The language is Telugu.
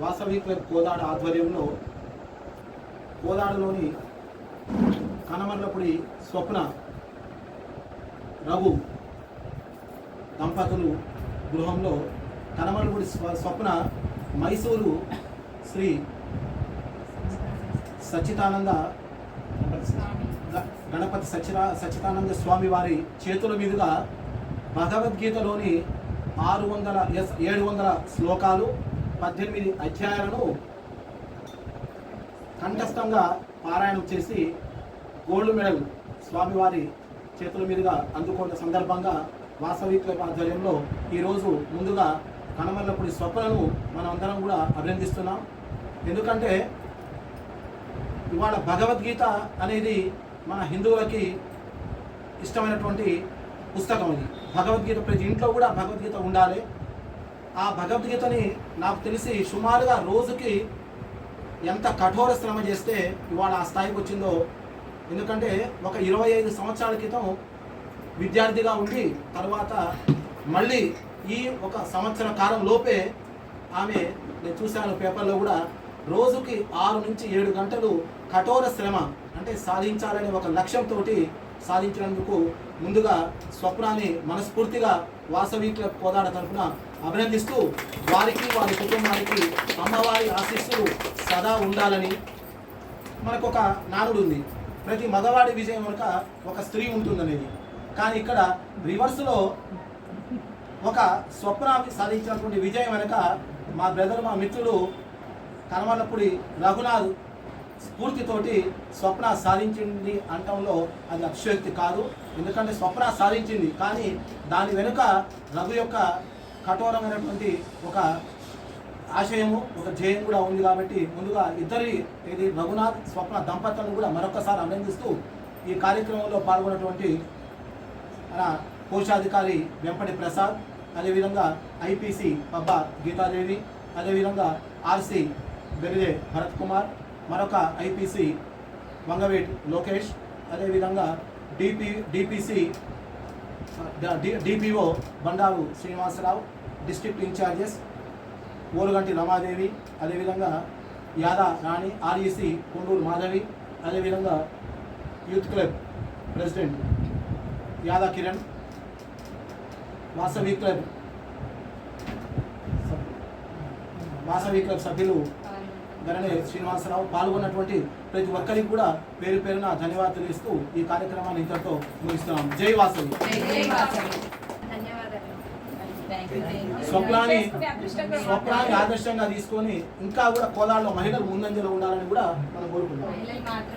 వాసవి క్లబ్ కోదాడ ఆధ్వర్యంలో కోదాడలోని కనమర్లపుడి స్వప్న రఘు దంపతులు గృహంలో కనమర్లపుడి స్వప్న మైసూరు శ్రీ సచ్చిదానంద గ- గణపతి సచ్చిరా సచ్చిదానంద స్వామి వారి చేతుల మీదుగా భగవద్గీతలోని ఆరు వందల ఎస్ ఏడు వందల శ్లోకాలు పద్దెనిమిది అధ్యాయాలను కంఠస్థంగా పారాయణం చేసి గోల్డ్ మెడల్ స్వామివారి చేతుల మీదుగా అందుకున్న సందర్భంగా వాసవి క్లబ్ ఆధ్వర్యంలో ఈరోజు ముందుగా కనమల్లపుడి స్వప్నను మనం అందరం కూడా అభినందిస్తున్నాం. ఎందుకంటే ఇవాళ భగవద్గీత అనేది మన హిందువులకి ఇష్టమైనటువంటి పుస్తకం ఇది. భగవద్గీత ప్రతి ఇంట్లో కూడా భగవద్గీత ఉండాలి. ఆ భగవద్గీతని నాకు తెలిసి సుమారుగా రోజుకి ఎంత కఠోర శ్రమ చేస్తే ఇవాళ ఆ స్థాయికి వచ్చిందో ఎందుకంటే ఒక ఇరవై ఐదు సంవత్సరాల క్రితం విద్యార్థిగా ఉండి తర్వాత మళ్ళీ ఈ ఒక సంవత్సర కాలం లోపే ఆమె నేను చూశాను పేపర్లో కూడా రోజుకి ఆరు నుంచి ఏడు గంటలు కఠోర శ్రమ అంటే సాధించాలనే ఒక లక్ష్యంతో సాధించినందుకు ముందుగా స్వప్నాన్ని మనస్ఫూర్తిగా వాసవి క్లబ్ కోదాడ తరఫున అభినందిస్తూ వారికి వారి కుటుంబానికి అమ్మవారి ఆశీస్సులు సదా ఉండాలని మనకు ఒక నానుడు ఉంది ప్రతి మగవాడి విజయం వెనుక ఒక స్త్రీ ఉంటుందనేది. కానీ ఇక్కడ రివర్స్లో ఒక స్వప్నానికి సాధించినటువంటి విజయం వెనుక మా బ్రదర్ మా మిత్రుడు కనమల్లపుడి రఘునాథ్ స్ఫూర్తితోటి స్వప్న సాధించింది అంటంలో అది అక్షయోక్తి కాదు. ఎందుకంటే స్వప్న సాధించింది. కానీ దాని వెనుక రఘు యొక్క కఠోరమైనటువంటి ఒక ఆశయము ఒక ధ్యేయం కూడా ఉంది కాబట్టి ముందుగా ఇద్దరి ఇది రఘునాథ్ స్వప్న దంపతులను కూడా మరొకసారి అభినందిస్తూ ఈ కార్యక్రమంలో పాల్గొన్నటువంటి మన కోశాధికారి వెంపటి ప్రసాద్ అదేవిధంగా ఐపీసీ పబ్బా గీతాదేవి అదేవిధంగా ఆర్సీ బెరిదే భరత్ కుమార్ మరొక ఐపీసీ వంగవేట్ లోకేష్ అదేవిధంగా DP DPC DPO Bandaru Srinivasarao district incharges Oruganti Ramadevi అదేవిధంగా యాదా రాణి ఆర్ఈసి కొండూరు మాధవి అదేవిధంగా youth club president Yada Kiran Vasavi club Vasavi club సభ్యులు గరణే శ్రీనివాసరావు పాల్గొన్నటువంటి ప్రతి ఒక్కరికి కూడా పేరు పేరున ధన్యవాదాలు ఇస్తూ ఈ కార్యక్రమాన్ని ఇంతటితో ముగిస్తున్నాం. జై వాసవి. ధన్యవాదాలు. స్వప్నాన్ని స్వప్నాన్ని ఆదర్శంగా తీసుకొని ఇంకా కూడా కోదాడలో మహిళలు ముందంజలో ఉండాలని కూడా మనం కోరుకుంటాం మహిళలు మాత్రం